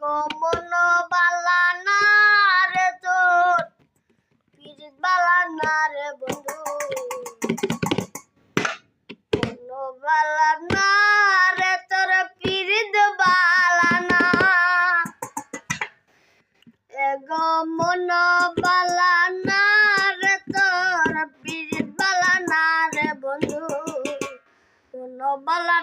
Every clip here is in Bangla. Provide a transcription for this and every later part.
গো মন বালা না রে তোর পিরিত বালা না রে বন্ধু। মন বালা না রে তোর পিরিত বালা না এ গো মন বালা না রে তোর পিরিত বালা বন্ধু। মন বালা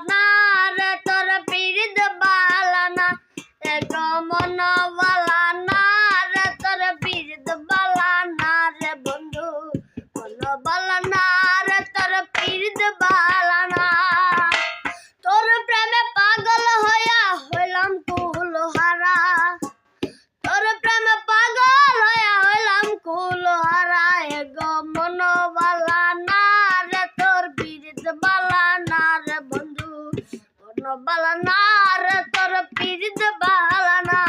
বালা না রে তোর পিরিত বালা না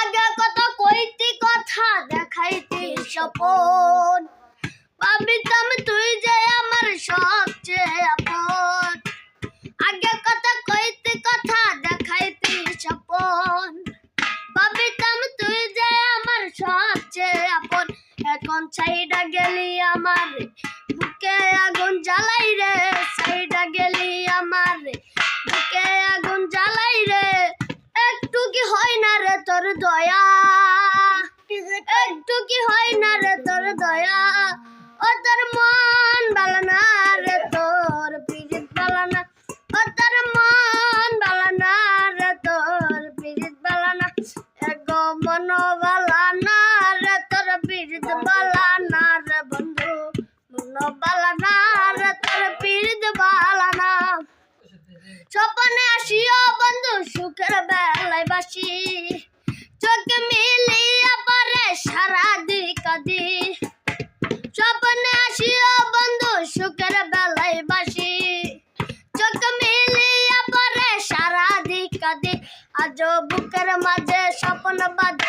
আগে কত কইতি কথা, দেখাইতি ভাবিতাম তুই যে আমার আগে কত কইতি কথা, দেখাইতি সপন ভাবিতাম তুই যে আমার সবচেয়ে আপন। এখন সাইডা গেলি আমার বুকে আগুন জ্বালাই রে। তোর দয়া। একটু কি হয় না রে তোর দয়া? বুকের মাঝে স্বপ্ন দিবার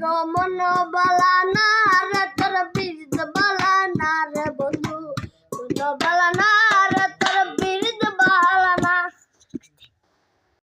গো মন বালা না রে তোর বীজ বালা না রে বন্ধু। মন